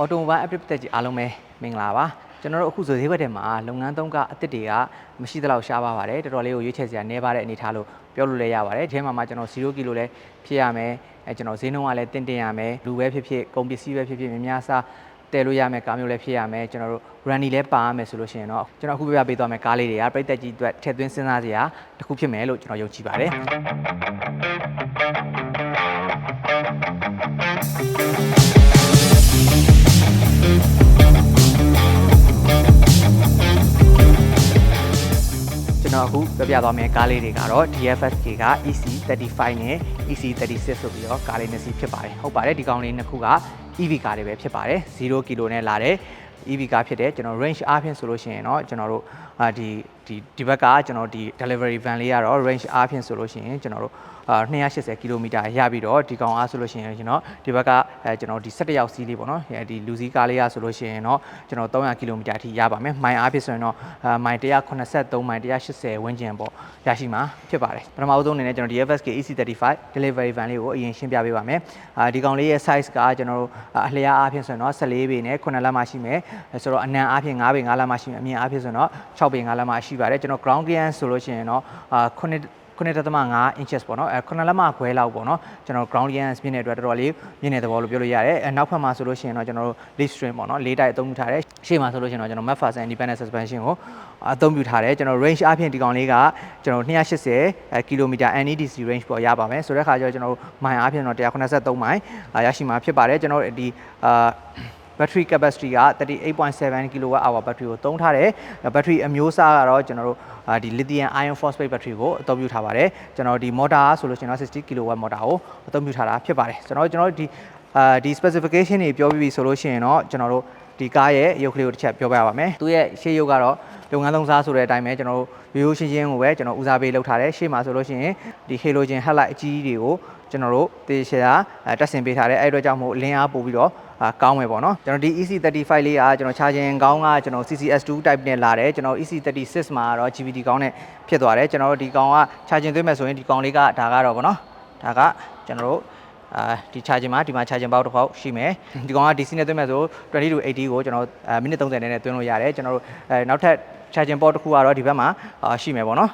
automobile update တက်ကြီးအားလုံးပဲမင်္ဂလာပါကျွန်တော်တို့အခုဆိုဈေးဘက်ထဲမှာလုပ်ငန်းသုံးကအသစ်တွေကမရှိသလောက်ရှားပါပါတယ်တော်တော်လေးကိုရွေးချယ်စရာနည်းပါတဲ့အနေအထားလို့ပြောလို့လည်းရပါတယ်ဒီထဲမှာမှကျွန်တော်0ကီလိုလည်းဖြစ်ရမယ်အဲကျွန်တော်ဈေးနှုန်းကလည်းတင်တင်ရမယ်လူပဲဖြစ်ဖြစ်ကုန်ပစ္စည်းပဲဖြစ်ဖြစ်များများစားတည်လို့ရမယ်ကားမျိုးလည်းဖြစ်ရမယ်ကျွန်တော်တို့ runny လည်းပါရမယ်ဆိုလို့ရှိရင်တော့ကျွန်တော်အခုပြပြပေးသွားမယ်ကားလေးတွေကပြည်သက်ကြီးအတွက်ထည့်သွင်းစဉ်းစားစရာတစ်ခုဖြစ်မယ်လို့ကျွန်တော်ယုံကြည်ပါတယ် ကျွန်တော်အခုပြပြသွားမယ့်ကားလေးတွေကတော့ DFSK က EC35 နဲ့ EC36 ဆိုပြီးတော့ကားလေးနှစ်စီးဖြစ်ပါတယ်ဟုတ်ပါတယ်ဒီကောင်လေးနှစ်ခုက EV ကားတွေပဲဖြစ်ပါတယ်0ကီလိုနဲ့လာတဲ့ EV ကားဖြစ်တဲ့ကျွန်တော် range အားဖြင့်ဆိုလို့ရှိရင်တော့ကျွန်တော်တို့အာဒီဒီဒီဘက်ကကျွန်တော်ဒီ delivery van လေးကတော့ range အားဖြင့်ဆိုလို့ရှိရင်ကျွန်တော်တို့အာ280ကီလိုမီတာရပြီးတော့ဒီကောင်အားဆိုလို့ရှိရင်ကျွန်တော်ဒီဘက်က အဲကျွန်တော်ဒီ17ရောက်စီးလေးပေါ့နော်အဲဒီလူစီးကားလေးရဆိုလို့ရှိရင်တော့ကျွန်တော်300ကီလိုမီတာအထိရပါမယ်မိုင်အားဖြင့်ဆိုရင်တော့အာမိုင်183မိုင်180ဝန်းကျင်ပေါ့ရရှိမှာဖြစ်ပါတယ်ပထမအဆုံးအနေနဲ့ကျွန်တော် DFSK EC35 delivery van လေးကိုအရင်ရှင်းပြပေးပါမယ်အာဒီကောင်လေးရဲ့ size ကကျွန်တော်တို့အလျားအားဖြင့်ဆိုရင်တော့14ပေနဲ့9လက်မှရှိမယ်ဆိုတော့အနံအားဖြင့်9ပေ9လက်မှရှိမယ်အမြင့်အားဖြင့်ဆိုရင်တော့6ပေ9လက်မှရှိပါတယ်ကျွန်တော် ground clearance ဆိုလို့ရှိရင်တော့အာ9 9.5 inches ပေါ့နော်အဲ9လက်မခွဲလောက်ပေါ့နော်ကျွန်တော် ground clearance မြင့်တဲ့အတွက်တော်တော်လေးမြင့်တဲ့သဘောလို့ပြောလို့ရတယ်အဲနောက်ဖက်မှာဆိုလို့ရှိရင်တော့ကျွန်တော်တို့ lead string ပေါ့နော်လေးတိုက်အသုံးပြုထားတယ်ရှေ့မှာဆိုလို့ရှိရင်တော့ကျွန်တော် McPherson independent suspension ကိုအသုံးပြုထားတယ်ကျွန်တော် range အပြင်ဒီကောင်လေးကကျွန်တော်280 km NEDC range ပေါ့ရပါမယ်ဆိုတဲ့အခါကျတော့ကျွန်တော်မိုင်အပြင်တော့183မိုင်ရရှိမှာဖြစ်ပါတယ်ကျွန်တော်ဒီအာ battery capacity က38.7 kWh battery ကိုသုံးထားတယ် battery အမျိုးအစားကတော့ကျွန်တော်တို့အာဒီ lithium iron phosphate battery ကိုအသုံးပြုထားပါတယ်ကျွန်တော်ဒီ motor ဆိုလို့ရှိရင်တော့60 kW motor ကိုအသုံးပြုထားတာဖြစ်ပါတယ်ကျွန်တော်ကျွန်တော်ဒီအာဒီ specification တွေပြောပြီးပြီဆိုလို့ရှိရင်တော့ကျွန်တော်တို့ဒီကားရဲ့ရုပ်ကလေးကိုတစ်ချက်ပြောပြပါမယ်သူရဲ့ရှေ့ရုပ်ကတော့လုပ်ငန်းသုံးစားဆိုတဲ့အတိုင်းပဲကျွန်တော်တို့ရိုးရိုးရှင်းရှင်းကိုပဲကျွန်တော်ဦးစားပေးလုပ်ထားတယ်ရှေ့မှာဆိုလို့ရှိရင်ဒီ halogen headlight အကြီးကြီးတွေကိုကျွန်တော်တို့တေချာတက်ဆင်ပေးထားတယ်အဲ့အတွက်ကြောင့်မို့လင်းအားပို့ပြီးတော့အာ ကောင်းမယ်ပေါ့နော်ကျွန်တော်ဒီ EC35 လေးကကျွန်တော် charging ကောင်းကကျွန်တော် CCS2 type နဲ့လာတယ်ကျွန်တော် EC36 မှာတော့ GBT ကောင်းနဲ့ဖြစ်သွားတယ်ကျွန်တော်တို့ဒီကောင်က charging သွင်းမယ်ဆိုရင်ဒီကောင်လေးကဒါကတော့ပေါ့နော်ဒါကကျွန်တော်တို့အာဒီ charging မှာဒီမှာ charging box တစ်ပေါက်ရှိမယ်ဒီကောင်က DC နဲ့သွင်းမယ်ဆို20 to 80ကိုကျွန်တော်အာမိနစ်30နဲ့သွင်းလို့ရတယ်ကျွန်တော်တို့အဲနောက်ထပ် charging port တစ်ခုကတော့ဒီဘက်မှာအာရှိမယ်ပေါ့နော်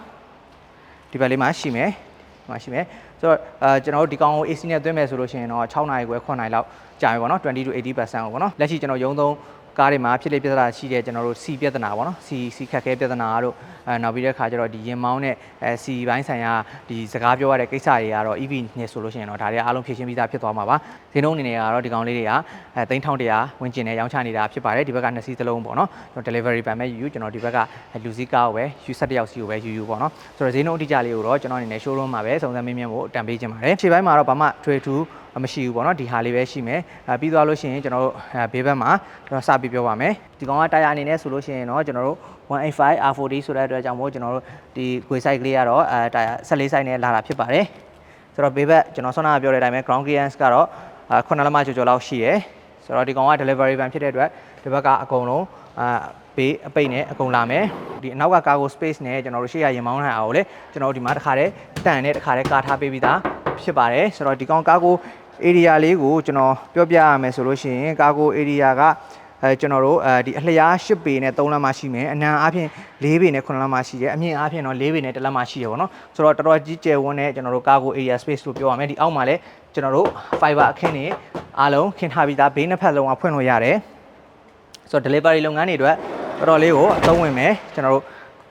ဒီဘက်လေးမှာရှိမယ်ဒီမှာရှိမယ် ဆိုတော့အာကျွန်တော်တို့ဒီကောင်ကို AC နဲ့သွင်းမယ်ဆိုလို့ရှိရင်တော့6နာရီခွဲ9နာရီလောက်ကြာပြီပေါ့နော်20 to 80%ကိုပေါ့နော်လက်ရှိကျွန်တော်ရုံးသုံးကားတွေမှာဖြစ်လေပြဿနာရှိတဲ့ကျွန်တော်တို့ C ပြဿနာပေါ့နော် C C ခက်ခဲပြဿနာတို့ အဲနောက်ပြီးတဲ့ခါကျတော့ဒီရင်မောင်းနဲ့အဲ C ဘိုင်းဆိုင်ရာဒီစကားပြောရတဲ့ကိစ္စတွေကတော့ EV နဲ့ဆိုလို့ရှိရင်တော့ဒါတွေအားလုံးဖြည့်ရှင်းပြီးသားဖြစ်သွားမှာပါဈေးနှုန်းအနေနဲ့ကတော့ဒီကောင်လေးတွေကအဲ3100ဝန်းကျင်နဲ့ရောင်းချနေတာဖြစ်ပါတယ်ဒီဘက်ကနှစ်စီးသလုံးပေါ့နော်ကျွန်တော် delivery ပန်မဲ့ယူယူကျွန်တော်ဒီဘက်ကလူစည်းကားကိုပဲယူ17ယောက်စီကိုပဲယူယူပေါ့နော်ဆိုတော့ဈေးနှုန်းအတိအကျလေးကိုတော့ကျွန်တော်အနေနဲ့ showroom မှာပဲစုံစမ်းမင်းမြင်ဖို့တန်ပေးခြင်းပါတယ်ခြေပိုင်းမှာတော့ဘာမှ trade to မရှိဘူးပေါ့နော်ဒီဟာလေးပဲရှိမယ်အဲပြီးသွားလို့ရှိရင်ကျွန်တော်တို့ဘေးဘက်မှာကျွန်တော်စပြီးပြောပါမယ်ဒီကောင်ကတာယာအနေနဲ့ဆိုလို့ရှိရင်တော့ကျွန်တော်တို့185 R40 ဆိုတဲ့အတွက်ကြောင့်မို့ကျွန်တော်တို့ဒီကွေ site ကလေးကတော့အဲတာယာ14 site နဲ့လာတာဖြစ်ပါတယ်ဆိုတော့ဘေးဘက်ကျွန်တော်ဆွမ်းနာပြောတဲ့အတိုင်းပဲ ground clearance ကတော့9လက်မကျော်ကျော်လောက်ရှိတယ်ဆိုတော့ဒီကောင်က delivery van ဖြစ်တဲ့အတွက်ဒီဘက်ကအကုန်လုံးအာဘေးအပိတ်နဲ့အကုန်လာမယ်ဒီအနောက်က cargo space နဲ့ကျွန်တော်တို့ရှေ့ရရင်မောင်းထားအောင်လေကျွန်တော်တို့ဒီမှာတစ်ခါတည်းတန်နဲ့တစ်ခါတည်းကာထားပေးပြီးသားဖြစ်ပါတယ်ဆိုတော့ဒီကောင် cargo area လေးကိုကျွန်တော်ပြောပြရမယ်ဆိုလို့ရှိရင် cargo area က အဲကျွန်တော်တို့အဲဒီအလျား10ပေနဲ့3လမ်းမရှိမယ်အနံအားဖြင့်4ပေနဲ့9လမ်းမရှိတယ်အမြင့်အားဖြင့်တော့4ပေနဲ့1လမ်းမရှိတယ်ပေါ့နော်ဆိုတော့တော်တော်ကြီးကျယ်ဝန်းတဲ့ကျွန်တော်တို့ cargo area space လို့ပြောရမယ်ဒီအောက်မှာလည်းကျွန်တော်တို့ fiber အခင်းတွေအားလုံးခင်းထားပြီးသားဘေးနှစ်ဖက်လုံးကဖွင့်လို့ရတယ်ဆိုတော့ delivery လုပ်ငန်းတွေအတွက်တော်တော်လေးကိုအသုံးဝင်မယ်ကျွန်တော်တို့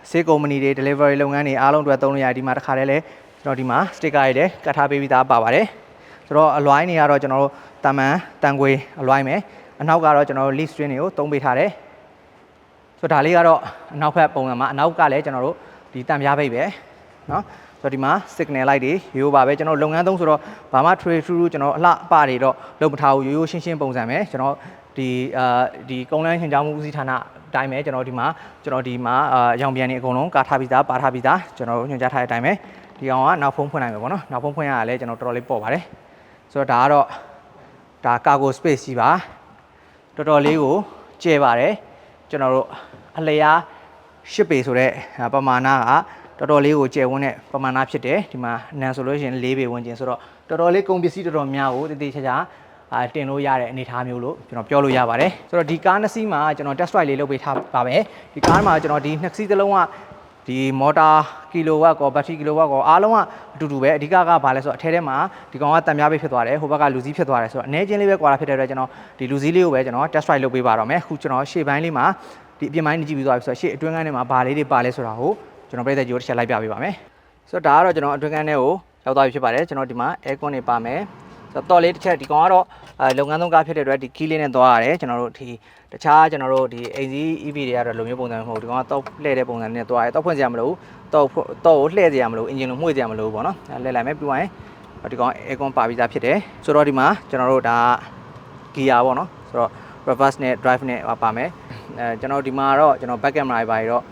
ဆေးကုမ္ပဏီတွေ delivery လုပ်ငန်းတွေအားလုံးအတွက်သုံးလို့ရတယ်ဒီမှာတစ်ခါတည်းလဲကျွန်တော်ဒီမှာ sticker တွေလည်းကတ်ထားပေးပြီးသားပါပါတယ်ဆိုတော့အလွိုင်းတွေကတော့ကျွန်တော်တို့တာမန်တန်ခွေအလွိုင်းမယ် အနောက်ကတော့ကျွန်တော်တို့ lead string တွေကိုသုံးပေးထားတယ်ဆိုတော့ဒါလေးကတော့အနောက်ဘက်ပုံစံမှာအနောက်ကလည်းကျွန်တော်တို့ဒီတံပြားပိတ်ပဲเนาะဆိုတော့ဒီမှာ signal light တွေရိုးပါပဲကျွန်တော်လုပ်ငန်းသုံးဆိုတော့ဘာမှ trade through ကျွန်တော်အလှအပတွေတော့လုပ်မထားဘူးရိုးရိုးရှင်းရှင်းပုံစံပဲကျွန်တော်ဒီအာဒီကုန်းလန်းရှင်ကြောင်းမှုဦးစီးဌာနအတိုင်းပဲကျွန်တော်ဒီမှာကျွန်တော်ဒီမှာအာရောင်ပြန်နေအကုန်လုံးကာထားပြီးသားပါထားပြီးသားကျွန်တော်ညွှန်ကြားထားတဲ့အတိုင်းပဲဒီကောင်ကနောက်ဖုံးဖွင့်နိုင်မယ်ပေါ့နော်နောက်ဖုံးဖွင့်ရတာလည်းကျွန်တော်တော်တော်လေးပေါ့ပါတယ် ဆိုတော့ဒါကတော့ဒါ cargo space ကြီးပါ တော်တော်လေးကိုကျဲပါတယ်ကျွန်တော်တို့အလျား10ပေဆိုတဲ့ပမာဏကတော်တော်လေးကိုကျယ်ဝန်းတဲ့ပမာဏဖြစ်တယ်ဒီမှာနန်ဆိုလို့ရှိရင်4ပေဝန်းကျင်ဆိုတော့တော်တော်လေးကုန်ပစ္စည်းတော်တော်များကိုတည်တည်ချာချာအအာတင်လို့ရတဲ့အနေအထားမျိုးလို့ကျွန်တော်ပြောလို့ရပါတယ်ဆိုတော့ဒီကားနှစ်စီးမှာကျွန်တော် test drive လေးလုပ်ပေးထားပါမယ်ဒီကားမှာကျွန်တော်ဒီနှစ်စီးသလုံးက ဒီမော်တာကီလိုဝတ်ကောဘက်ထရီကီလိုဝတ်ကောအားလုံးကအတူတူပဲအဓိကကဘာလဲဆိုတော့အထဲထဲမှာဒီကောင်ကတန်ပြားပေးဖြစ်သွားတယ်ဟိုဘက်ကလူစည်းဖြစ်သွားတယ်ဆိုတော့အနေချင်းလေးပဲကွာတာဖြစ်တဲ့အတွက်ကျွန်တော်ဒီလူစည်းလေးကိုပဲကျွန်တော် test drive လုပ်ပေးပါတော့မယ်အခုကျွန်တော်ရှေ့ပိုင်းလေးမှာဒီအပြင်ပိုင်းနေကြည့်ပြီးသွားပြီဆိုတော့ရှေ့အတွင်းကန်းထဲမှာဘာလေးတွေပါလဲဆိုတာကိုကျွန်တော်ပြည်သက်ကြီးကိုတစ်ချက်လိုက်ပြပေးပါမယ်ဆိုတော့ဒါကတော့ကျွန်တော်အတွင်းကန်းထဲကိုရောက်သွားပြီဖြစ်ပါတယ်ကျွန်တော်ဒီမှာ aircon တွေပါမယ် ဆိုတော့တော်လေးတစ်ချက်ဒီကောင်ကတော့အဲလုပ်ငန်းသုံးကားဖြစ်တဲ့အတွက်ဒီ key လေးနဲ့သွားရတယ်ကျွန်တော်တို့ဒီတခြားကျွန်တော်တို့ဒီအိမ်စီ EV တွေကတော့လိုမျိုးပုံစံမဟုတ်ဘူးဒီကောင်ကတော့လှည့်တဲ့ပုံစံနဲ့သွားရတယ်တော့ဖွင့်စရာမလိုဘူးတော့တော့ကိုလှည့်စရာမလိုဘူးအင်ဂျင်လိုမှု့စရာမလိုဘူးပေါ့နော်အဲလှည့်လိုက်မယ်ပြီးသွားရင်ဒီကောင် aircon ပါပြီးသားဖြစ်တယ်ဆိုတော့ဒီမှာကျွန်တော်တို့ဒါ gear ပေါ့နော်ဆိုတော့ reverse နဲ့ drive နဲ့ပါမယ်အဲကျွန်တော်ဒီမှာတော့ကျွန်တော် back camera တွေပါတော့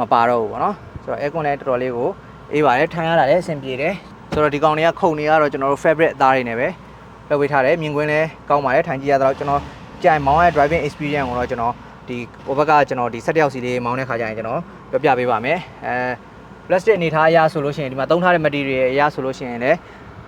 မပါတော့ဘူးပေါ့နော်ဆိုတော့ aircon လည်းတော်တော်လေးကိုအေးပါတယ်ထိုင်ရတာလည်းအဆင်ပြေတယ်ဆိုတော့ဒီကောင်တွေကခုံတွေကတော့ကျွန်တော်တို့ fabric အသားတွေနဲ့ပဲ လုပ်ပေးထားတယ်မြင်ကွင်းလည်းကောင်းပါတယ်ထိုင်ကြည့်ရတော့ကျွန်တော်ကြိုင်မောင်းရဲ့ driving experience ကိုတော့ကျွန်တော်ဒီဟိုဘက်ကကျွန်တော်ဒီဆက်တယောက်စီလေးမောင်းတဲ့ခါကျရင်ကျွန်တော်ပြောပြပေးပါမယ်အဲ plastic အနေထားအရဆိုလို့ရှိရင်ဒီမှာသုံးထားတဲ့ material အရဆိုလို့ရှိရင်လည်း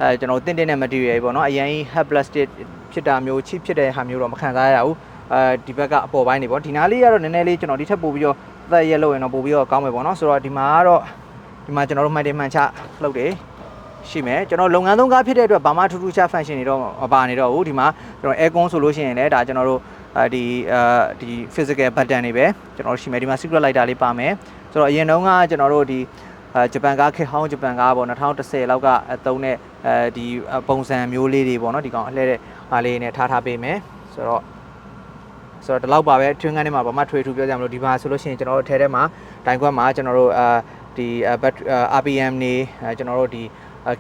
အဲကျွန်တော်တင့်တင့်တဲ့ material ပေါ့နော်အရင် hard plastic ဖြစ်တာမျိုး cheap ဖြစ်တဲ့ဟာမျိုးတော့မခံစားရဘူးအဲဒီဘက်ကအပေါ်ပိုင်းနေပေါ့ဒီနားလေးကတော့နည်းနည်းလေးကျွန်တော်ဒီထက်ပိုပြီးတော့သက်ရက်လို့ရင်တော့ပိုပြီးတော့ကောင်းမယ်ပေါ့နော်ဆိုတော့ဒီမှာကတော့ဒီမှာကျွန်တော်တို့မှန်တယ်မှန်ချလုပ်တယ် ရှိမယ်ကျွန်တော်လုပ်ငန်းသုံးကားဖြစ်တဲ့အတွက်ဘာမှထူးထူးခြား function တွေတော့မပါနေတော့ဘူးဒီမှာကျွန်တော် aircon ဆိုလို့ရှိရင်လည်းဒါကျွန်တော်တို့အဲဒီအဲဒီ physical button တွေပဲကျွန်တော်တို့ရှိမယ်ဒီမှာ secret lighter လေးပါမယ်ဆိုတော့အရင်တုန်းကကျွန်တော်တို့ဒီအဲဂျပန်ကားခေတ်ဟောင်းဂျပန်ကားပေါ့2010လောက်ကအသုံးတဲ့အဲဒီပုံစံမျိုးလေးတွေပေါ့နော်ဒီကောင်အလှည့်တဲ့ဟာလေးနဲ့ထားထားပေးမယ်ဆိုတော့ဆိုတော့ဒီလောက်ပါပဲထွင်းကန်းထဲမှာဘာမှထွေထူပြောကြမလို့ဒီမှာဆိုလို့ရှိရင်ကျွန်တော်တို့ထဲထဲမှာတိုင်ခွက်မှာကျွန်တော်တို့အာဒီ RPM နေအဲကျွန်တော်တို့ဒီ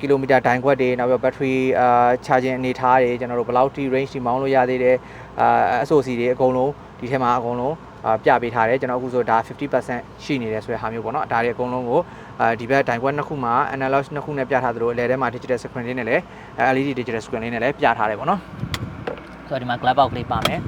ကီလိုမီတာဒိုင်ခွက်တွေနောက်ပြီးဘက်ထရီအာချာဂျင်အနေထားတွေကျွန်တော်တို့ဘယ်လောက်ထိ range ထိမောင်းလို့ရသေးတယ်အာအဆိုစီတွေအကုန်လုံးဒီထဲမှာအကုန်လုံးအာပြပေးထားတယ်ကျွန်တော်အခုဆိုဒါ50%ရှိနေတယ်ဆိုတဲ့ဟာမျိုးပေါ့နော်ဒါတွေအကုန်လုံးကိုအာဒီဘက်ဒိုင်ခွက်နှစ်ခုမှာ analog နှစ်ခုနဲ့ပြထားသလိုအလဲထဲမှာ digital screen လေးနဲ့လည်း LED digital screen လေးနဲ့လည်းပြထားတယ်ပေါ့နော်ဆိုတော့ဒီမှာ glove box လေးပါမယ်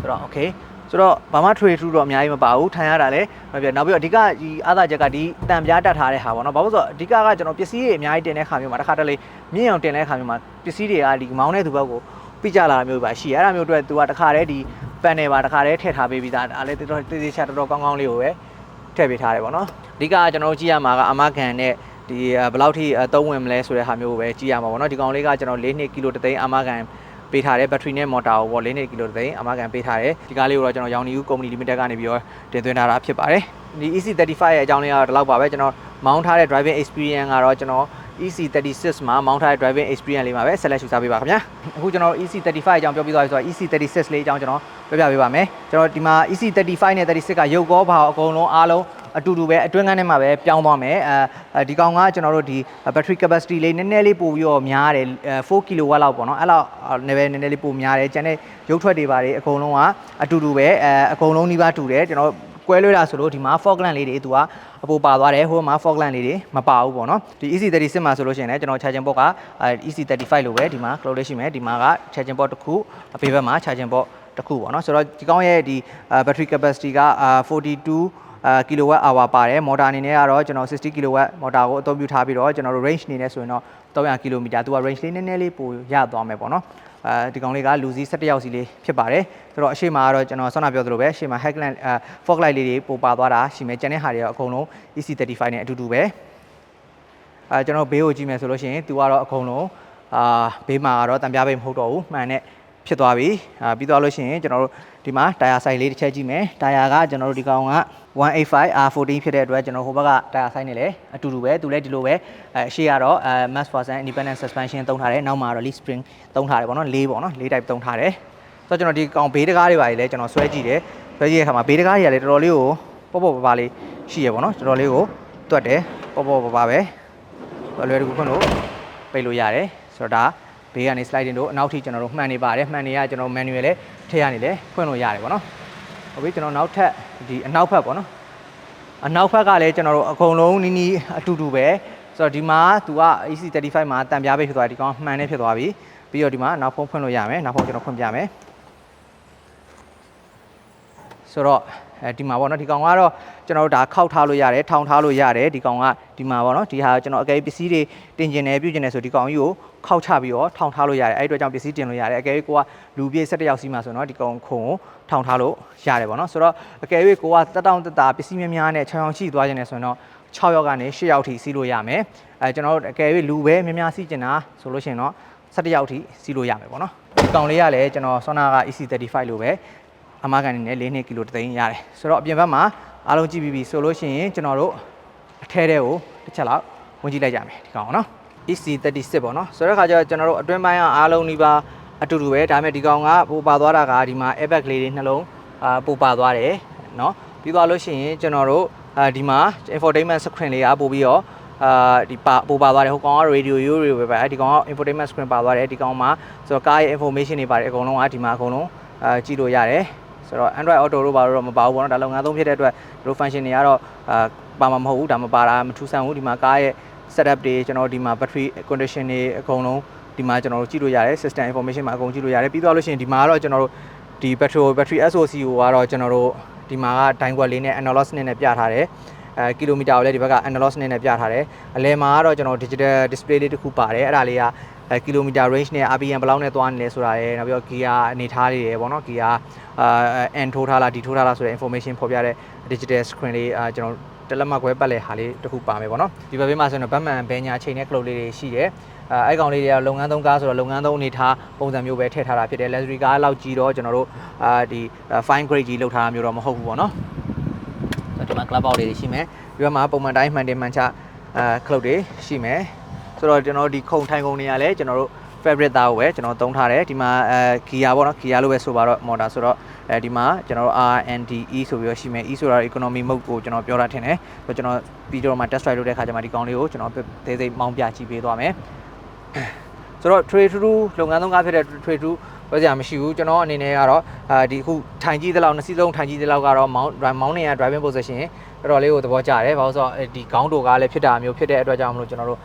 ဆိုတော့ okay ဆိုတော့ဘာမှထွေထူးတော့အများကြီးမပါဘူးထိုင်ရတာလည်းမပြနောက်ပြီးတော့အဓိကဒီအားသာချက်ကဒီတံပြားတက်ထားတဲ့ဟာပေါ့နော်ဘာလို့ဆိုတော့အဓိကကကျွန်တော်ပစ္စည်းတွေအများကြီးတင်တဲ့ခါမျိုးမှာတစ်ခါတလေမြင့်အောင်တင်တဲ့ခါမျိုးမှာပစ္စည်းတွေကဒီမောင်းတဲ့သူဘက်ကိုပြကြလာတာမျိုးပါရှိရအဲ့ဒါမျိုးအတွက်သူကတစ်ခါတည်းဒီပန်နယ်ပါတစ်ခါတည်းထည့်ထားပေးပြီးသားဒါလည်းတော်တော်တေးသေးချာတော်တော်ကောင်းကောင်းလေးကိုပဲထည့်ပေးထားတယ်ပေါ့နော်အဓိကကကျွန်တော်တို့ကြည့်ရမှာကအမကန်နဲ့ဒီဘယ်လောက်ထိသုံးဝင်မလဲဆိုတဲ့ဟာမျိုးကိုပဲကြည့်ရမှာပေါ့နော်ဒီကောင်လေးကကျွန်တော်၄နှစ်ကီလိုတသိန်းအမကန် ပေးထားတယ်ဘက်ထရီနဲ့မော်တာကိုပေါ့၄နှစ်ကီလိုတသိန်းအမကန်ပေးထားတယ်ဒီကားလေးကိုတော့ကျွန်တော်ရောင်နီဦးကုမ္ပဏီလီမိတက်ကနေပြီးတော့တင်သွင်းထားတာဖြစ်ပါတယ်ဒီ EC35 ရဲ့အကြောင်းလေးကတော့ဒီလောက်ပါပဲကျွန်တော်မောင်းထားတဲ့ driving experience ကတော့ကျွန်တော် EC36 မှာမောင်းထားတဲ့ driving experience လေးမှာပဲဆက်လက်ရှုစားပေးပါခင်ဗျာအခုကျွန်တော် EC35 အကြောင်းပြောပြသွားပြီဆိုတော့ EC36 လေးအကြောင်းကျွန်တော်ပြောပြပေးပါမယ်ကျွန်တော်ဒီမှာ EC35 နဲ့36ကရုပ်ကောဘာအကုန်လုံးအားလုံး အတူတူပဲအတွင်းကန်းထဲမှာပဲပြောင်းသွားမယ်အဲဒီကောင်ကကျွန်တော်တို့ဒီ battery capacity လေးနည်းနည်းလေးပို့ပြီးတော့များတယ်4 kW လောက်ပေါ့နော်အဲ့လောက်နည်းပဲနည်းနည်းလေးပိုများတယ်ကျန်တဲ့ရုပ်ထွက်တွေပါတယ်အကုန်လုံးကအတူတူပဲအဲအကုန်လုံးနှီးပါတူတယ်ကျွန်တော်ကွဲလွဲတာဆိုလို့ဒီမှာ fog lamp လေးတွေသူကအပိုပါသွားတယ်ဟိုမှာ fog lamp လေးတွေမပါဘူးပေါ့နော်ဒီ EC36 မှာဆိုလို့ရှိရင်လည်းကျွန်တော် charging port က EC35 လို့ပဲဒီမှာ cloud လေးရှိမယ်ဒီမှာက charging port တစ်ခုအပေဘက်မှာ charging port တစ်ခုပေါ့နော်ဆိုတော့ဒီကောင်းရဲ့ဒီ battery capacity က42 အာကီလိုဝက်အာဝါပါတယ်မော်တာအနေနဲ့ကတော့ကျွန်တော်60ကီလိုဝက်မော်တာကိုအသုံးပြုထားပြီးတော့ကျွန်တော်တို့ range အနေနဲ့ဆိုရင်တော့300ကီလိုမီတာသူက range လေးနည်းနည်းလေးပိုရသွားမယ်ပေါ့နော်အဲဒီကောင်လေးကလူစီး17ယောက်စီလေးဖြစ်ပါတယ်ဆိုတော့အရှိမကတော့ကျွန်တော်ဆောနာပြောသလိုပဲအရှိမ headlamp fog light လေးတွေပိုပါသွားတာရှိမယ်ကျန်တဲ့ဟာတွေကတော့အကုန်လုံး EC35 နဲ့အတူတူပဲအဲကျွန်တော်ဘေးကိုကြည့်မယ်ဆိုလို့ရှိရင်သူကတော့အကုန်လုံးအာဘေးမှာကတော့တံပြားဘေးမဟုတ်တော့ဘူးမှန်တဲ့ဖြစ်သွားပြီအာပြီးသွားလို့ရှိရင်ကျွန်တော်တို့ ဒီမှာတာယာဆိုင်လေးတစ်ချက်ကြည့်မယ်တာယာကကျွန်တော်တို့ဒီကောင်က 185 R14 ဖြစ်တဲ့အတွက်ကျွန်တော်ဟိုဘက်ကတာယာဆိုင်နေလေအတူတူပဲသူလည်းဒီလိုပဲအဲအရှိကတော့အဲ mass force independent suspension သုံးထားတယ်နောက်မှာတော့ leaf spring သုံးထားတယ်ပေါ့နော်လေးပေါ့နော်လေး type သုံးထားတယ်ဆိုတော့ကျွန်တော်ဒီကောင်ဘေးတကားတွေပါလေလဲကျွန်တော်ဆွဲကြည့်တယ်ဆွဲကြည့်တဲ့အခါမှာဘေးတကားတွေကလည်းတော်တော်လေးကိုပေါ့ပေါ့ပါပါလေးရှိရပေါ့နော်တော်တော်လေးကိုတွတ်တယ်ပေါ့ပေါ့ပါပါပဲလွယ်တကူခွန်းလို့ပိတ်လို့ရတယ်ဆိုတော့ဒါ ဘေးကနေ sliding တို့အနောက်ထိကျွန်တော်တို့မှန်နေပါတယ်မှန်နေရကျွန်တော် manual လည်းထည့်ရနေလဲဖွင့်လို့ရတယ်ပေါ့နော်ဟုတ်ပြီကျွန်တော်နောက်ထပ်ဒီအနောက်ဘက်ပေါ့နော်အနောက်ဘက်ကလည်းကျွန်တော်တို့အကုန်လုံးနီးနီးအတူတူပဲဆိုတော့ဒီမှာသူက EC35 မှာတန်ပြားပဲဖြစ်သွားတယ်ဒီကောင်မှန်နေဖြစ်သွားပြီပြီးတော့ဒီမှာနောက်ဖုန်းဖွင့်လို့ရမယ်နောက်ဖုန်းကျွန်တော်ဖွင့်ပြမယ်ဆိုတော့အဲဒီမှာပေါ့နော်ဒီကောင်ကတော့ကျွန်တော်တို့ဒါခောက်ထားလို့ရတယ်ထောင်ထားလို့ရတယ်ဒီကောင်ကဒီမှာပေါ့နော်ဒီဟာကျွန်တော်အကယ်၍ပစ္စည်းတွေတင်ကျင်တယ်ပြုကျင်တယ်ဆိုဒီကောင်ကြီးကို ခောက်ချပြီးတော့ထောင်ထားလို့ရတယ်အဲ့ဒီအတွက်ကြောင့်ပစ္စည်းတင်လို့ရတယ်အကယ်၍ကိုကလူပြည့်၁၁ယောက်စီးမှာဆိုတော့ဒီကောင်ခုံကိုထောင်ထားလို့ရတယ်ပေါ့နော်ဆိုတော့အကယ်၍ကိုကတက်တောင့်တက်တာပစ္စည်းများများနဲ့ချောင်ချောင်ရှိသွားခြင်းနဲ့ဆိုရင်တော့6ယောက်ကနေ10ယောက်ထိစီးလို့ရမယ်အဲကျွန်တော်တို့အကယ်၍လူပဲများများစီးကျင်တာဆိုလို့ရှိရင်တော့17ယောက်ထိစီးလို့ရမယ်ပေါ့နော်ဒီကောင်လေးကလည်းကျွန်တော်ဆောနာက EC35 လို့ပဲအမကန်နေနဲ့4နှစ်ကီလိုတသိန်းရတယ်ဆိုတော့အပြင်ဘက်မှာအားလုံးကြည့်ပြီးပြီဆိုလို့ရှိရင်ကျွန်တော်တို့အထဲထဲကိုတစ်ချက်လောက်ဝင်ကြည့်လိုက်ကြမယ်ဒီကောင်ကနော် EC36 ပေါ့နော်ဆိုတော့ခါကျတော့ကျွန်တော်တို့အတွင်းပိုင်းကအားလုံးဒီပါအတူတူပဲဒါပေမဲ့ဒီကောင်ကပိုပါသွားတာကဒီမှာ airbag လေးတွေနှလုံးအာပိုပါသွားတယ်နော်ပြီးသွားလို့ရှိရင်ကျွန်တော်တို့အာဒီမှာ infotainment screen လေးကပို့ပြီးတော့အာဒီပါပို့ပါသွားတယ်ဟိုကောင်က radio ရိုးရိုးပဲပဲအဲဒီကောင်က infotainment screen ပါသွားတယ်ဒီကောင်မှာဆိုတော့ကားရဲ့ information တွေပါတယ်အကုန်လုံးကဒီမှာအကုန်လုံးအာကြည့်လို့ရတယ်ဆိုတော့ Android Auto တို့ဘာလို့တော့မပါဘူးပေါ့နော်ဒါလုပ်ငန်းသုံးဖြစ်တဲ့အတွက်တို့ function တွေကတော့အာပါမှာမဟုတ်ဘူးဒါမပါတာမထူးဆန်းဘူးဒီမှာကားရဲ့ setup တွေကျွန်တော်ဒီမှာ battery condition တွေအကုန်လုံးဒီမှာကျွန်တော်တို့ကြည့်လို့ရတယ် system information မှာအကုန်ကြည့်လို့ရတယ်ပြီးတော့လို့ရှိရင်ဒီမှာကတော့ကျွန်တော်တို့ဒီ battery battery SOC ကိုကတော့ကျွန်တော်တို့ဒီမှာက dine quad လေးနဲ့ analog စနစ်နဲ့ပြထားတယ်အဲကီလိုမီတာကိုလည်းဒီဘက်က analog စနစ်နဲ့ပြထားတယ်အလဲမှာကတော့ကျွန်တော် digital display လေးတစ်ခုပါတယ်အဲ့ဒါလေးကအဲကီလိုမီတာ range နဲ့ RPM ဘယ်လောက်နဲ့သွားနေလဲဆိုတာရယ်နောက်ပြီးတော့ gear အနေထားလေးရယ်ပေါ့နော် gear အာ N ထိုးထားလား D ထိုးထားလားဆိုတဲ့ information ဖော်ပြတဲ့ digital screen လေးအာကျွန်တော် တလက်မခွဲပတ်လဲဟာလေးတစ်ခုပါမယ်ပေါ့နော်ဒီဘက်ဘေးမှာဆိုရင်တော့ဘတ်မန်ဘဲညာချိန်နဲ့ cloud လေးတွေရှိတယ်အဲအဲ့ကောင်လေးတွေကလုပ်ငန်းသုံးကားဆိုတော့လုပ်ငန်းသုံးအနေထားပုံစံမျိုးပဲထည့်ထားတာဖြစ်တယ် luxury ကားလောက်ကြီးတော့ကျွန်တော်တို့အာဒီ fine grade ကြီးလောက်ထားတာမျိုးတော့မဟုတ်ဘူးပေါ့နော်ဆိုတော့ဒီမှာ club out လေးတွေရှိမယ်ဒီဘက်မှာပုံမှန်တိုင်းမှန်တယ်မှန်ချအာ cloud တွေရှိမယ်ဆိုတော့ကျွန်တော်ဒီခုံထိုင်ခုံတွေကလည်းကျွန်တော်တို့ fabric သားကိုပဲကျွန်တော်သုံးထားတယ်ဒီမှာအဲ gear ပေါ့နော် gear လို့ပဲဆိုပါတော့ motor ဆိုတော့အဲဒီမှာကျွန်တော်တို့ RNDE ဆိုပြီးတော့ရှိမယ် E ဆိုတာ economy mode ကိုကျွန်တော်ပြောတာထင်တယ်ဆိုတော့ကျွန်တော်ပြီးတော့မှ test drive လုပ်တဲ့ခါကျမှဒီကောင်လေးကိုကျွန်တော်သေးသေးမောင်းပြကြည့်ပေးသွားမယ်ဆိုတော့ trade to လုပ်ငန်းသုံးကားဖြစ်တဲ့ trade to ပြောစရာမရှိဘူးကျွန်တော်အနေနဲ့ကတော့အာဒီအခုထိုင်ကြည့်တဲ့လောက်နှစ်စီးလုံးထိုင်ကြည့်တဲ့လောက်ကတော့ mount mount နေရ driving position တော်တော်လေးကိုသဘောကျတယ်ဘာလို့ဆိုတော့ဒီခေါင်းတိုကားလည်းဖြစ်တာမျိုးဖြစ်တဲ့အတွက်ကြောင့်မလို့ကျွန်တော်တို့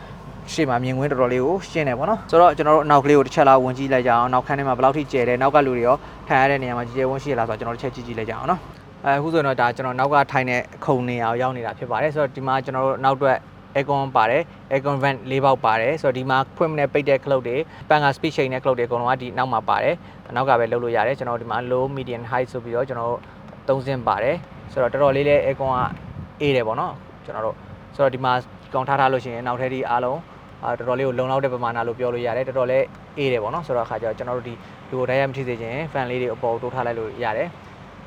ရှေ့မှာမြင်ကွင်းတော်တော်လေးကိုရှင်းတယ်ပေါ့နော်ဆိုတော့ကျွန်တော်တို့အနောက်ကလေးကိုတစ်ချက်လောက်ဝင်ကြည့်လိုက်ကြအောင်နောက်ခန်းထဲမှာဘယ်လောက်ထိကျယ်တယ်နောက်ကလူတွေရောထိုင်ရတဲ့နေရာမှာကြည်ကျယ်ဝန်းရှိရလားဆိုတော့ကျွန်တော်တို့ချက်ကြည့်ကြည့်လိုက်ကြအောင်နော်အဲအခုဆိုရင်တော့ဒါကျွန်တော်နောက်ကထိုင်တဲ့ခုံနေအောင်ရောက်နေတာဖြစ်ပါတယ်ဆိုတော့ဒီမှာကျွန်တော်တို့နောက်အတွက် aircon ပါတယ် aircon vent ၄ပေါက်ပါတယ်ဆိုတော့ဒီမှာဖွင့်နဲ့ပိတ်တဲ့ cloud တွေပန်က speed chain နဲ့ cloud တွေအကုန်လုံးကဒီနောက်မှာပါတယ်နောက်ကပဲလုပ်လို့ရတယ်ကျွန်တော်ဒီမှာ low medium high ဆိုပြီးတော့ကျွန်တော်တို့သုံးစင်းပါတယ်ဆိုတော့တော်တော်လေးလေး aircon ကအေးတယ်ပေါ့နော်ကျွန်တော်တို့ဆိုတော့ဒီမှာကောင်ထားထားလို့ရှိရင်နောက်ထပ်ဒီအားလုံး အာတော်တော်လေးကိုလုံလောက်တဲ့ပမာဏလို့ပြောလို့ရတယ်တော်တော်လေးအေးတယ်ပေါ့နော်ဆိုတော့အခါကျတော့ကျွန်တော်တို့ဒီလူကိုတိုင်းရမထိစေခြင်း fan လေးတွေအပေါ်တိုးထားလိုက်လို့ရတယ်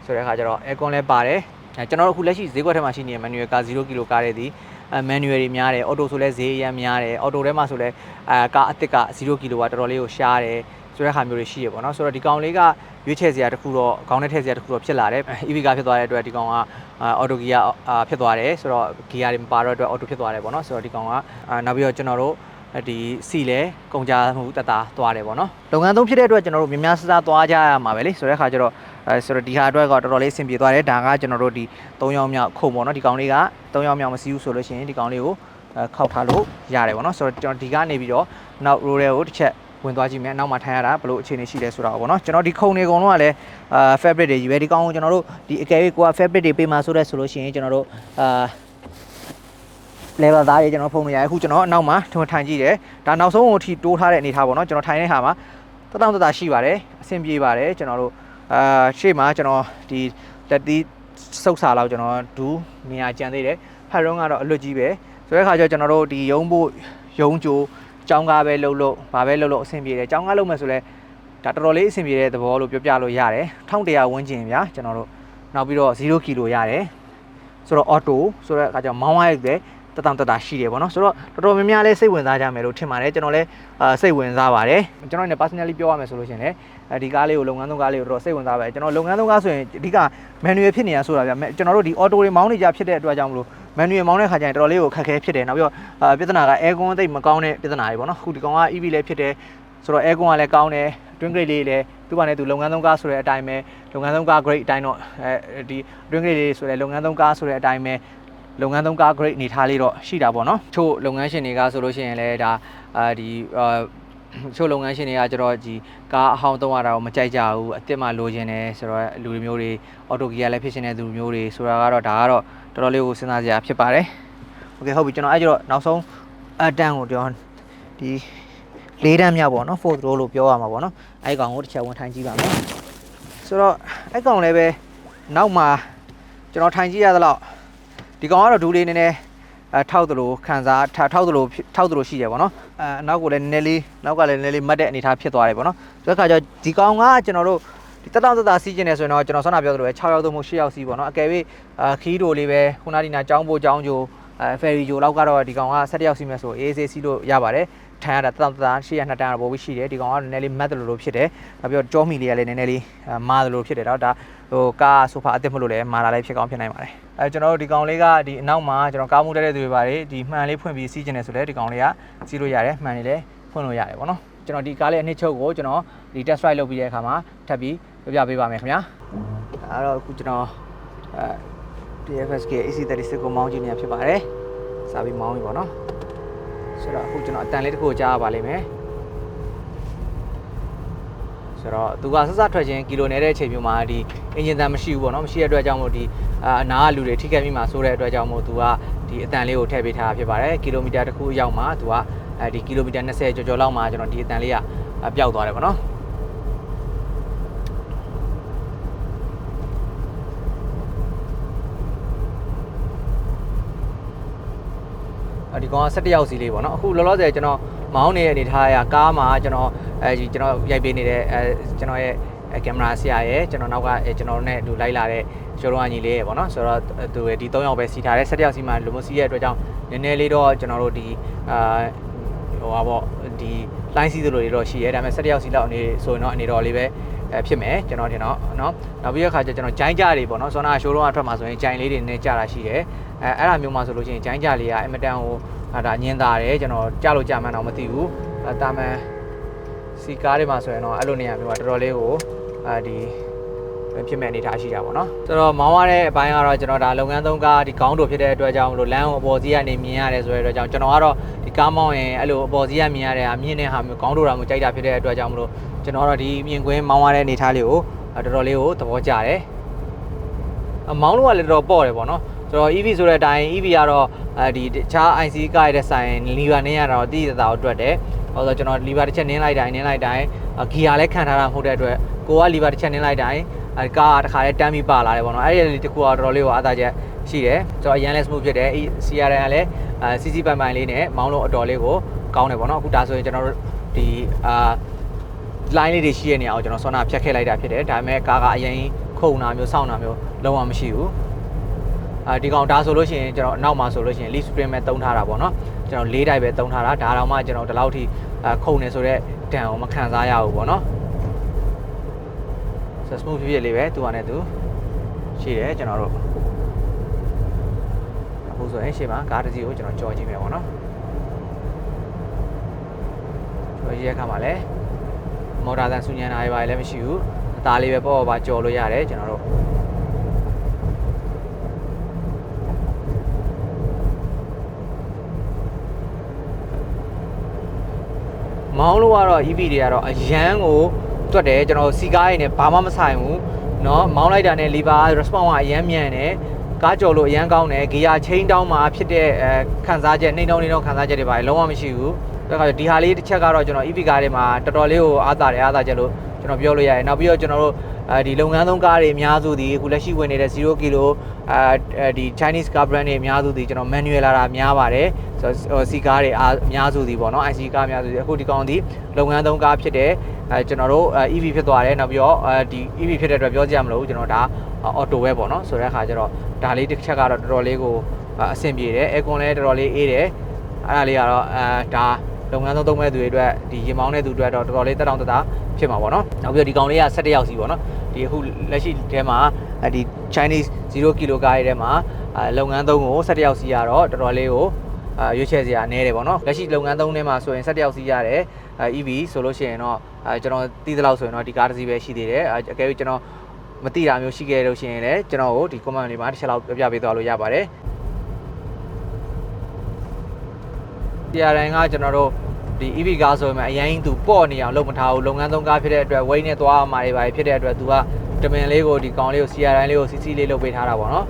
ဆိုတဲ့အခါကျတော့ aircon လည်းပါတယ်အဲကျွန်တော်တို့အခုလက်ရှိဈေးကွက်ထဲမှာရှိနေတဲ့ manual ကာ0ကီလိုကားတွေဒီအဲ manual တွေများတယ် auto ဆိုလဲဈေးအရန်များတယ် auto ထဲမှာဆိုလဲအဲကားအစ်စ်က0ကီလိုကတော်တော်လေးကိုရှားတယ်ဆိုတဲ့ခါမျိုးတွေရှိရပေါ့နော်ဆိုတော့ဒီကောင်လေးက ရွေးချယ်စရာတစ်ခုတော့ခေါင်းနဲ့ထည့်စရာတစ်ခုတော့ဖြစ်လာတယ် EV ကဖြစ်သွားတဲ့အတွက်ဒီကောင်ကအော်တိုဂီယာဖြစ်သွားတယ်ဆိုတော့ဂီယာတွေမပါတော့အတွက်အော်တိုဖြစ်သွားတယ်ပေါ့နော်ဆိုတော့ဒီကောင်ကနောက်ပြီးတော့ကျွန်တော်တို့ဒီစီလဲကုန်ကြမှုတတာသွားတယ်ပေါ့နော်လုပ်ငန်းသုံးဖြစ်တဲ့အတွက်ကျွန်တော်တို့များများဆဆသွားကြရမှာပဲလေဆိုတဲ့ခါကျတော့အဲဆိုတော့ဒီဟာအတွက်ကတော်တော်လေးအဆင်ပြေသွားတယ်ဒါကကျွန်တော်တို့ဒီ၃ရောင်းမြောက်ခုံပေါ့နော်ဒီကောင်လေးက၃ရောင်းမြောက်မစီးဘူးဆိုလို့ရှိရင်ဒီကောင်လေးကိုခောက်ထားလို့ရတယ်ပေါ့နော်ဆိုတော့ကျွန်တော်ဒီကနေပြီးတော့နောက် row တွေကိုတစ်ချက် ဝင်သွားကြည့်မယ်နောက်မှထိုင်ရတာဘလို့အခြေအနေရှိလဲဆိုတာပေါ့နော်ကျွန်တော်ဒီခုံတွေအကုန်လုံးကလည်းအာ fabric တွေကြီးပဲဒီကောင်ကိုကျွန်တော်တို့ဒီအကယ်၍ကိုက fabric တွေပေးမှာဆိုတဲ့ဆိုလို့ရှိရင်ကျွန်တော်တို့အာ level သားတွေကျွန်တော်ဖုံးနေရတယ်အခုကျွန်တော်အနောက်မှာထွန်ထိုင်ကြည့်တယ်ဒါနောက်ဆုံးအထိတိုးထားတဲ့အနေထားပေါ့နော်ကျွန်တော်ထိုင်တဲ့ဟာမှာတတောင့်တတာရှိပါတယ်အဆင်ပြေပါတယ်ကျွန်တော်တို့အာရှေ့မှာကျွန်တော်ဒီလက်တီးစုပ်စာလောက်ကျွန်တော်ဒူးနေရာကြံသေးတယ်ဖတ်ရုံးကတော့အလွတ်ကြီးပဲဆိုတဲ့အခါကျကျွန်တော်တို့ဒီရုံးဖို့ရုံးကြို ចောင်းကားပဲလှုပ်လို့ဘာပဲလှုပ်လို့အဆင်ပြေတယ်ចောင်းကားလှုပ်မယ်ဆိုလဲဒါတော်တော်လေးအဆင်ပြေတဲ့သဘောလို့ပြောပြလို့ရတယ်1100ဝန်းကျင်ဗျာကျွန်တော်တို့နောက်ပြီးတော့0ကီလိုရတယ်ဆိုတော့ auto ဆိုတဲ့အခါကျမောင်းရတဲ့ တတောင်တတာရှိတယ်ပေါ့နော်ဆိုတော့တော်တော်များများလေးစိတ်ဝင်စားကြမယ်လို့ထင်ပါတယ်ကျွန်တော်လည်းအာစိတ်ဝင်စားပါတယ်ကျွန်တော်လည်း personally ပြောရမယ်ဆိုလို့ရှိရင်လည်းအဲဒီကားလေးကိုလုပ်ငန်းသုံးကားလေးကိုတော်တော်စိတ်ဝင်စားပါတယ်ကျွန်တော်လုပ်ငန်းသုံးကားဆိုရင်အဓိက manual ဖြစ်နေရဆိုတာဗျကျွန်တော်တို့ဒီ auto တွေမောင်းနေကြဖြစ်တဲ့အတွက်ကြောင့်မလို့ manual မောင်းတဲ့ခါကျရင်တော်တော်လေးကိုခက်ခဲဖြစ်တယ်နောက်ပြီးတော့အာပြဿနာက aircon သိပ်မကောင်းတဲ့ပြဿနာတွေပေါ့နော်အခုဒီကောင်က EV လည်းဖြစ်တယ်ဆိုတော့ aircon ကလည်းကောင်းတယ် twin grade လေးလည်းသူ့ဘာနဲ့သူလုပ်ငန်းသုံးကားဆိုတဲ့အတိုင်းပဲလုပ်ငန်းသုံးကား grade အတိုင်းတော့အဲဒီ twin grade လေးဆိုတဲ့လုပ်ငန်းသုံးကားဆိုတဲ့အတိုင်းပဲ လုပ်ငန်းသုံးကား grade အနေထားလေးတော့ရှိတာပေါ့နော်ချို့လုပ်ငန်းရှင်တွေကဆိုလို့ရှိရင်လည်းဒါအာဒီအာချို့လုပ်ငန်းရှင်တွေကကျတော့ဒီကားအဟောင်းသုံးရတာကိုမကြိုက်ကြဘူးအစ်စ်မှလိုချင်တယ်ဆိုတော့လူမျိုးတွေအော်တိုဂီယာလည်းဖြစ်ရှင်တဲ့လူမျိုးတွေဆိုတာကတော့ဒါကတော့တော်တော်လေးကိုစဉ်းစားစရာဖြစ်ပါတယ်။ Okay ဟုတ်ပြီကျွန်တော်အဲ့ကျတော့နောက်ဆုံးအတန်ကိုကျွန်တော်ဒီလေးတန်းမြောက်ပေါ့နော် fourth row လို့ပြောရမှာပေါ့နော်အဲ့ကောင်ကိုတစ်ချက်ဝင်ထိုင်ကြည့်ပါမယ်။ဆိုတော့အဲ့ကောင်လည်းပဲနောက်မှာကျွန်တော်ထိုင်ကြည့်ရသလောက် ဒီကောင်ကတော့ဒူးလေးနည်းနည်းအဲထောက်သလိုခံစားထထောက်သလိုဖြစ်ထောက်သလိုရှိတယ်ပေါ့နော်အဲအနောက်ကိုလည်းနည်းနည်းလေးနောက်ကလည်းနည်းနည်းလေးမတ်တဲ့အနေအထားဖြစ်သွားတယ်ပေါ့နော်ဆိုတဲ့အခါကျတော့ဒီကောင်ကကျွန်တော်တို့ဒီတက်တောင့်တက်တာစီးကျင်နေဆိုရင်တော့ကျွန်တော်ဆောနာပြောသလိုပဲ6ရောက်သို့မဟုတ်10ရောက်စီးပေါ့နော်အကယ်၍အာခီးတိုလေးပဲခုနဒီနာចောင်းဖို့ចောင်းကြိုအဲဖယ်ရီဂျိုလောက်ကတော့ဒီကောင်က17ရောက်စီးမယ်ဆိုအေးအေးစီးလို့ရပါတယ် ထိုင်ရတာတက်တောင့်တက်တာ10ရ2တန်းတော့ပိုပြီးရှိတယ်ဒီကောင်ကနည်းနည်းလေးမတ်တယ်လို့လို့ဖြစ်တယ်နောက်ပြီးတော့ကြောမီလေးကလည်းနည်းနည်းလေးမာတယ်လို့ဖြစ်တယ်တော့ဒါဟိုကားဆိုဖာအစ်စ်မလို့လည်းမာတာလည်းဖြစ်ကောင်းဖြစ်နိုင်ပါတယ်အဲကျွန်တော်တို့ဒီကောင်လေးကဒီအနောက်မှာကျွန်တော်ကားမှုတက်တဲ့သူတွေပါတယ်ဒီမှန်လေးဖွင့်ပြီးစီးကျင်နေဆိုလဲဒီကောင်လေးကစီးလို့ရတယ်မှန်လေးလည်းဖွင့်လို့ရတယ်ပေါ့နော်ကျွန်တော်ဒီကားလေးအနှစ်ချုပ်ကိုကျွန်တော်ဒီ test ride လုပ်ပြီးတဲ့အခါမှာထပ်ပြီးပြပြပေးပါမယ်ခင်ဗျာအဲ့တော့အခုကျွန်တော်အဲ TFS က AC36 ကိုမောင်းကြည့်နေဖြစ်ပါတယ်စာပြီးမောင်းပြီပေါ့နော် ဆိုတော့အခုကျွန်တော်အတန်လေးတစ်ခုကြားရပါလိမ့်မယ်ဆိုတော့သူကဆက်ဆက်ထွက်ခြင်းကီလိုနယ်တဲ့အချိန်မျိုးမှာဒီအင်ဂျင်တန်မရှိဘူးပေါ့နော်မရှိတဲ့အတွက်ကြောင့်မို့ဒီအာအနာကလူတွေထိခိုက်မိမှာဆိုတဲ့အတွက်ကြောင့်မို့သူကဒီအတန်လေးကိုထည့်ပေးထားတာဖြစ်ပါတယ်ကီလိုမီတာတစ်ခုအရောက်မှာသူကအဲဒီကီလိုမီတာ20ကျော်ကျော်လောက်မှာကျွန်တော်ဒီအတန်လေးကပျောက်သွားတယ်ပေါ့နော် ဒီကောင်က17ရောက်စီလေးပေါ့နော်အခုလောလောဆယ်ကျွန်တော်မောင်းနေတဲ့အနေထားအရကားမှာကျွန်တော်အဲဒီကျွန်တော်ရိုက်ပေးနေတဲ့အဲကျွန်တော်ရဲ့ကင်မရာဆရာရဲ့ကျွန်တော်နောက်ကကျွန်တော်နဲ့အတူလိုက်လာတဲ့ရှိုးတော်အညီလေးရဲ့ပေါ့နော်ဆိုတော့သူဒီ3ယောက်ပဲစီထားတယ်17ယောက်စီမှာလူမစီရဲ့အတွက်ကြောင့်နည်းနည်းလေးတော့ကျွန်တော်တို့ဒီအာဟိုပါပေါ့ဒီ line စီးသလိုတွေတော့ရှိရဲဒါပေမဲ့17ယောက်စီလောက်အနေဆိုရင်တော့အနေတော်လေးပဲ အဲဖြစ်မယ်ကျွန်တော်ထင်တော့နော်နောက်ပြီးတဲ့ခါကျကျွန်တော်ဂျိုင်းကြတွေပေါ့နော်စောနာရှိုးလုံးအထွက်မှာဆိုရင်ဂျိုင်းလေးတွေနဲ့ကြတာရှိတယ်အဲအဲ့ဒါမျိုးမှာဆိုလို့ရှိရင်ဂျိုင်းကြလေးကအင်မတန်ဟိုဒါညင်သာတယ်ကျွန်တော်ကြလို့ကြမှန်းတော့မသိဘူးအဲတာမန်စီကားတွေမှာဆိုရင်တော့အဲ့လိုနေရာမျိုးကတော်တော်လေးကိုအဲဒီဖြစ်မဲ့အနေအထားရှိတာပေါ့နော်ဆိုတော့မောင်းရတဲ့အပိုင်းကတော့ကျွန်တော်ဒါလုပ်ငန်းသုံးကားဒီခေါင်းတို့ဖြစ်တဲ့အတွက်ကြောင့်မလို့လမ်းကိုအပေါ်စီးကနေမြင်ရတယ်ဆိုတဲ့အတွက်ကြောင့်ကျွန်တော်ကတော့ ကားမောင်းရင်အဲ့လိုအပေါ်စီးကမြင်ရတဲ့ဟာမြင်တဲ့ဟာမျိုးကောင်းတို့တာမျိုးကြိုက်တာဖြစ်တဲ့အတွက်ကြောင့်မလို့ကျွန်တော်ကတော့ဒီမြင်ကွင်းမောင်းရတဲ့အနေထားလေးကိုတော်တော်လေးကိုသဘောကျတယ်အမောင်းလို့ကလည်းတော်တော်ပေါ့တယ်ပေါ့နော်ဆိုတော့ EV ဆိုတဲ့အတိုင်း EV ကတော့အဲဒီတခြား IC ကားရတဲ့ဆိုင်လီဗာနင်းရတာတော့တည်တသာကိုအတွက်တယ်ဟောဆိုကျွန်တော်လီဗာတစ်ချက်နင်းလိုက်တိုင်းနင်းလိုက်တိုင်းဂီယာလည်းခံထားတာမဟုတ်တဲ့အတွက်ကိုကလီဗာတစ်ချက်နင်းလိုက်တိုင်းအဲကားကတစ်ခါလေးတန်းပြီးပါလာတယ်ပေါ့နော်အဲ့ဒီတကူကတော်တော်လေးကိုအားသာချက် ရှိတယ်ဆိုတော့အရန်လည်း smooth ဖြစ်တယ် CRN ကလည်းအဲ CC ပိုင်ပိုင်လေးနဲ့မောင်းလို့အတော်လေးကိုကောင်းတယ်ပေါ့နော်အခုဒါဆိုရင်ကျွန်တော်တို့ဒီအာ line လေးတွေရှိတဲ့နေရာကိုကျွန်တော်ဆောနာဖြတ်ခဲ့လိုက်တာဖြစ်တယ်ဒါပေမဲ့ကားကအရင်ခုံတာမျိုးစောင့်တာမျိုးလုံးဝမရှိဘူးအာဒီကောင်ဒါဆိုလို့ရှိရင်ကျွန်တော်အနောက်မှာဆိုလို့ရှိရင် leaf spring ပဲတုံးထားတာပေါ့နော်ကျွန်တော်၄တိုက်ပဲတုံးထားတာဒါတော့မှကျွန်တော်ဒီလောက်ထိအာခုံနေဆိုတော့တန်အောင်မခံစားရဘူးပေါ့နော် so smooth ဖြစ်ဖြစ်လေးပဲသူကနဲ့သူရှိတယ်ကျွန်တော်တို့အခု ဆိုရင်ရှေ့မှာကားတစ်စီးကိုကျွန်တော်ကြော်ကြည့်မယ်ပေါ့နော်ကြော်ကြည့်ရခါမှာလည်းမော်တာတန်ဆူညံတာတွေပါလည်းမရှိဘူးအသားလေးပဲပေါ့ပေါ့ပါကြော်လို့ရတယ်ကျွန်တော်တို့မောင်းလို့ကတော့ EV တွေကတော့အရန်ကိုတွတ်တယ်ကျွန်တော်စီကားရည်နဲ့ဘာမှမဆိုင်ဘူးเนาะမောင်းလိုက်တာနဲ့ lever response ကအရန်မြန်တယ် ကားကြော်လို့အရန်ကောင်းတယ်ဂီယာချိန်တောင်းမှာဖြစ်တဲ့အဲခံစားချက်နှိမ့်နှောင်းနှိမ့်နှောင်းခံစားချက်တွေပါလုံးဝမရှိဘူးဒါကဒီဟာလေးတစ်ချက်ကတော့ကျွန်တော် EV ကားတွေမှာတော်တော်လေးကိုအားသာတယ်အားသာချက်လို့ကျွန်တော်ပြောလို့ရတယ်နောက်ပြီးတော့ကျွန်တော်တို့အဲဒီလုပ်ငန်းသုံးကားတွေအများစုဒီအခုလက်ရှိဝင်နေတဲ့0ကီလိုအဲဒီ Chinese car brand တွေအများစုဒီကျွန်တော် manual လာတာများပါတယ်ဆိုတော့စီကားတွေအများစုဒီပေါ့နော် IC ကားအများစုဒီအခုဒီကောင်ဒီလုပ်ငန်းသုံးကားဖြစ်တဲ့အဲကျွန်တော်တို့ EV ဖြစ်သွားတယ်နောက်ပြီးတော့အဲဒီ EV ဖြစ်တဲ့အတွက်ပြောကြရမလို့ကျွန်တော်ဒါ auto ပဲပေါ့နော်ဆိုတဲ့အခါကျတော့ဒါလေးတစ်ချက်ကတော့တော်တော်လေးကိုအဆင်ပြေတယ် aircon လည်းတော်တော်လေးအေးတယ်အဲ့ဒါလေးကတော့အဲဒါလုပ်ငန်းသုံးသုံးမဲ့သူတွေအတွက်ဒီရေမောင်းတဲ့သူတွေအတွက်တော်တော်လေးတက်တောင့်တတာဖြစ်မှာပေါ့နော်နောက်ပြီးတော့ဒီကောင်လေးက17ရောက်စီပေါ့နော်ဒီအခုလက်ရှိထဲမှာဒီ Chinese 0 kilo ကားရဲ့ထဲမှာလုပ်ငန်းသုံးကို17ရောက်စီရတော့တော်တော်လေးကိုအာရွေးချယ်စရာအနေတယ်ပေါ့နော်လက်ရှိလုပ်ငန်းသုံးထဲမှာဆိုရင်17ရောက်စီရတယ် EV ဆိုလို့ရှိရင်တော့အဲကျွန်တော်တီးသလောက်ဆိုရင်တော့ဒီကားတစ်စီးပဲရှိသေးတယ်အကယ်၍ကျွန်တော် မသိတာမျိုးရှိခဲ့လို့ရှိရင်လည်းကျွန်တော်ကိုဒီ comment လေးမှာတစ်ချက်လောက်ပြပြပေးသွားလို့ရပါတယ် TRN ကကျွန်တော်တို့ဒီ EV ကားဆိုရင်မှအရင်သူပေါ့နေအောင်လုပ်မထားဘူးလုပ်ငန်းသုံးကားဖြစ်တဲ့အတွက် weight နဲ့သွားမှာတွေပါဖြစ်တဲ့အတွက်သူကတမင်လေးကိုဒီကောင်လေးကို CRI လေးကို CC လေးလုပ်ပေးထားတာပေါ့နော်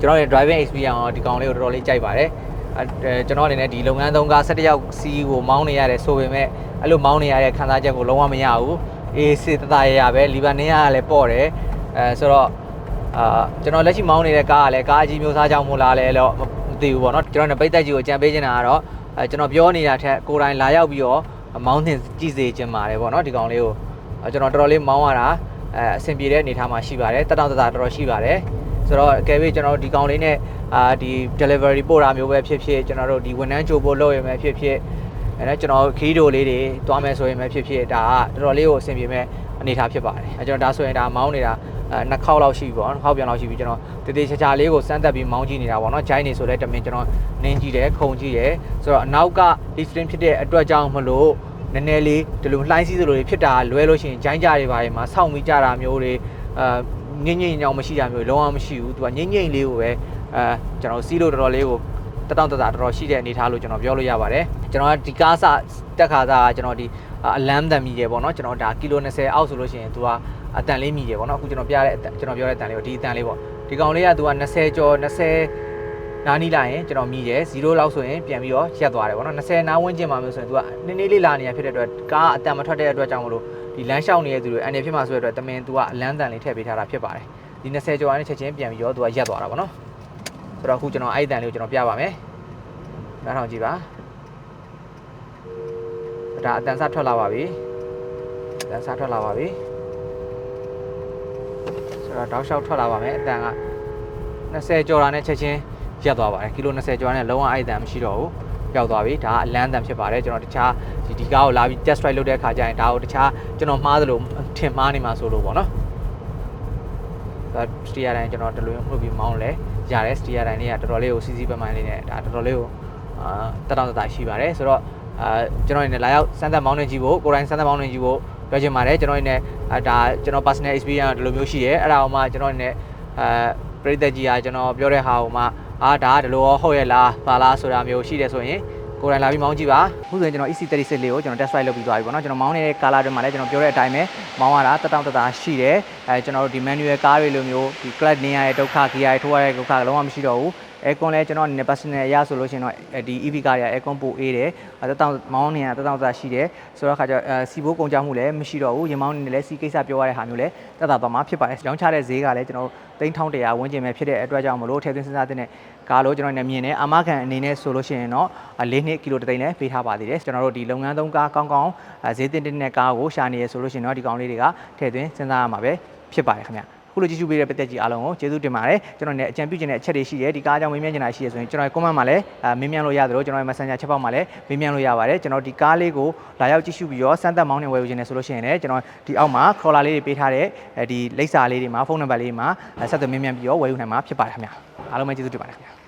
ကျွန်တော်ရဲ့ driving experience ကိုဒီကောင်လေးကိုတော်တော်လေးကြိုက်ပါတယ်အဲကျွန်တော်အနေနဲ့ဒီလုပ်ငန်းသုံးကား17ယောက်စီးကိုမောင်းနေရတယ်ဆိုပေမဲ့အဲ့လိုမောင်းနေရတဲ့ခံစားချက်ကိုလုံးဝမရဘူး အေးစစ်တသားရရပဲလီဗာနင်းကလည်းပေါ့တယ်အဲဆိုတော့အာကျွန်တော်လက်ရှိမောင်းနေတဲ့ကားကလည်းကားအကြီးမျိုးစားကြောင့်မို့လားလဲတော့မသိဘူးပေါ့နော်ကျွန်တော်နဲ့ပိတ်သက်ကြီးကိုကြံပေးနေတာကတော့အဲကျွန်တော်ပြောနေတာထက်ကိုယ်တိုင်လာရောက်ပြီးတော့မောင်းသင်ကြည့်စေချင်ပါတယ်ပေါ့နော်ဒီကောင်လေးကိုအဲကျွန်တော်တော်တော်လေးမောင်းရတာအဲအဆင်ပြေတဲ့အနေအထားမှာရှိပါတယ်တက်တောင့်တတတော်တော်ရှိပါတယ်ဆိုတော့အကယ်၍ကျွန်တော်တို့ဒီကောင်လေးနဲ့အာဒီ delivery ပို့တာမျိုးပဲဖြစ်ဖြစ်ကျွန်တော်တို့ဒီဝန်ထမ်းကြိုပို့လုပ်ရမယ်ဖြစ်ဖြစ် အဲတော့ကျွန်တော်ခီးတိုလေးတွေတွားမယ်ဆိုရင်ပဲဖြစ်ဖြစ်ဒါကတော်တော်လေးကိုအဆင်ပြေမဲ့အနေအထားဖြစ်ပါတယ်အဲကျွန်တော်ဒါဆိုရင်ဒါမောင်းနေတာအဲနှစ်ခေါက်လောက်ရှိပြီပေါ့နော်ခေါက်ပြန်လောက်ရှိပြီကျွန်တော်တည်တည်ချာချာလေးကိုစမ်းသက်ပြီးမောင်းကြည့်နေတာပေါ့နော်ဂျိုင်းနေဆိုလဲတမင်ကျွန်တော်နင်းကြည့်တယ်ခုံကြည့်တယ်ဆိုတော့အနောက်က lead stream ဖြစ်တဲ့အတွက်ကြောင့်မလို့နည်းနည်းလေးဒီလိုလှိုင်းစည်းစလိုတွေဖြစ်တာလွဲလို့ရှိရင်ဂျိုင်းကြတွေပါတွေမှာစောင့်ပြီးကြတာမျိုးတွေအဲငိမ့်ငိမ့်ညောင်မရှိတာမျိုးလုံးဝမရှိဘူးသူကငိမ့်ငိမ့်လေးကိုပဲအဲကျွန်တော်စီးလို့တော်တော်လေးကို တတောင့်တတာတော်တော်ရှိတဲ့အနေအထားလို့ကျွန်တော်ပြောလို့ရပါတယ်ကျွန်တော်ကဒီကားစတက်ခါစားကျွန်တော်ဒီအလမ်းတန်မိတယ်ပေါ့နော်ကျွန်တော်ဒါကီလို20အောက်ဆိုလို့ရှိရင်သူကအတန်လေးမိတယ်ပေါ့နော်အခုကျွန်တော်ပြတဲ့အတန်ကျွန်တော်ပြောတဲ့အတန်လေးကိုဒီအတန်လေးပေါ့ဒီကောင်လေးကသူက20ကျော်20နားနီးလာရင်ကျွန်တော်မိတယ်0လောက်ဆိုရင်ပြန်ပြီးတော့ရက်သွားတယ်ပေါ့နော်20နားဝန်းကျင်မှာမျိုးဆိုရင်သူကနည်းနည်းလေးလာနေရဖြစ်တဲ့အတွက်ကားအတန်မထွက်တဲ့အတွက်ကြောင့်မလို့ဒီလမ်းလျှောက်နေတဲ့သူတွေအနေဖြစ်မှာဆိုတဲ့အတွက်တမင်သူကအလန်းတန်လေးထည့်ပေးထားတာဖြစ်ပါတယ်ဒီ20ကျော်အနေချက်ချင်းပြန်ပြီးတော့သူကရက်သွားတာပေါ့နော် ဆိုတော့အခုကျွန်တော်အဲ့ဒီတန်လေးကိုကျွန်တော်ပြပါမယ်နားထောင်ကြည့်ပါဒါအတန်စထွက်လာပါပြီအတန်စထွက်လာပါပြီဆိုတော့တောက်လျှောက်ထွက်လာပါမယ်အတန်က20ကျော်တာနဲ့ချက်ချင်းရက်သွားပါတယ်ကီလို20ကျော်နဲ့လုံးဝအဲ့အတန်မရှိတော့ဘူးပျောက်သွားပြီဒါကအလန်းအတန်ဖြစ်ပါတယ်ကျွန်တော်တခြားဒီဒီကားကိုလာပြီး test drive လုပ်တဲ့အခါကျရင်ဒါကိုတခြားကျွန်တော်မှားသလိုထင်မှားနေမှာဆိုလို့ပေါ့နော်ဒါ စတီယာတိုင်းကျွန်တော်တလွင်မှုပြီးမောင်းလဲရတယ်စတီယာတိုင်းလေးကတော်တော်လေးကိုစီစီပမှန်လေးနဲ့ဒါတော်တော်လေးကိုအာတက်တောင့်တတရှိပါတယ်ဆိုတော့အာကျွန်တော်အနေနဲ့လာရောက်စမ်းသပ်မောင်းနေကြည့်ဖို့ကိုယ်တိုင်စမ်းသပ်မောင်းနေကြည့်ဖို့ပြောချင်ပါတယ်ကျွန်တော်အနေနဲ့အာဒါကျွန်တော် personal experience ဒီလိုမျိုးရှိရဲအဲ့ဒါအောင်မှကျွန်တော်အနေနဲ့အဲပရိသတ်ကြီးကကျွန်တော်ပြောတဲ့ဟာကိုမှအာဒါကဒီလိုရောဟုတ်ရဲ့လားပါလားဆိုတာမျိုးရှိတယ်ဆိုရင် ကိုယ်တိုင်လာပြီးမောင်းကြည့်ပါအခုဆိုရင်ကျွန်တော် EC36 လေးကိုကျွန်တော် test drive လုပ်ပြီးသွားပြီပေါ့နော်ကျွန်တော်မောင်းနေတဲ့ color တွေမှာလည်းကျွန်တော်ပြောတဲ့အတိုင်းပဲမောင်းရတာတက်တောင့်တတာရှိတယ်အဲကျွန်တော်တို့ဒီ manual ကားတွေလိုမျိုးဒီ clutch နေရတဲ့ဒုက္ခ gear ထိုးရတဲ့ဒုက္ခလုံးဝမရှိတော့ဘူး aircon လည်းကျွန်တော်အနေနဲ့ personal အရဆိုလို့ရှိရင်တော့ဒီ EV ကားတွေက aircon ပိုအေးတယ်တက်တောင့်မောင်းနေတာတက်တောင့်တတာရှိတယ်ဆိုတော့ခါကျအဲစီဘိုးကုန်ကြမှုလည်းမရှိတော့ဘူးရင်မောင်းနေလည်းစီကိစ္စပြောရတဲ့ဟာမျိုးလည်းတက်တာသွားမှာဖြစ်ပါတယ်ရောင်းချတဲ့ဈေးကလည်းကျွန်တော်တိန်းထောင်း100ဝန်းကျင်ပဲဖြစ်တဲ့အတွက်ကြောင့်မလို့ထည့်သွင်းစဉ်းစားတဲ့ကားလို့ကျွန်တော်နေမြင်နေအမခံအနေနဲ့ဆိုလို့ရှိရင်တော့၄နှစ်ကီလိုတသိန်းလည်းပေးထားပါသေးတယ်ကျွန်တော်တို့ဒီလုပ်ငန်းသုံးကားကောင်းကောင်းဈေးတင်တဲ့ကားကိုရှာနေရဆိုလို့ရှိရင်တော့ဒီကောင်လေးတွေကထည့်သွင်းစဉ်းစားရမှာပဲဖြစ်ပါတယ်ခင်ဗျ ခုလိုကြည့်ရှုပေးတဲ့ပတ်သက်ကြီးအားလုံးကိုကျေးဇူးတင်ပါတယ်ကျွန်တော်လည်းအကြံပြုချင်တဲ့အချက်တွေရှိတယ်ဒီကားအကြောင်းမေးမြန်းချင်တာရှိရဆိုရင်ကျွန်တော်ရဲ့ comment မှာလည်းမေးမြန်းလို့ရတယ်လို့ကျွန်တော်ရဲ့ messenger ချက်ပေါက်မှာလည်းမေးမြန်းလို့ရပါတယ်ကျွန်တော်ဒီကားလေးကိုလာရောက်ကြည့်ရှုပြီးတော့စမ်းသပ်မောင်းနေဝယ်ယူခြင်းနဲ့ဆိုလို့ရှိရင်လည်းကျွန်တော်ဒီအောက်မှာ crawler လေးတွေပေးထားတဲ့ဒီလိပ်စာလေးတွေမှာဖုန်းနံပါတ်လေးတွေမှာဆက်သွယ်မေးမြန်းပြီးတော့ဝယ်ယူနိုင်မှာဖြစ်ပါတယ်ခင်ဗျအားလုံးပဲကျေးဇူးတင်ပါတယ်ခင်ဗျ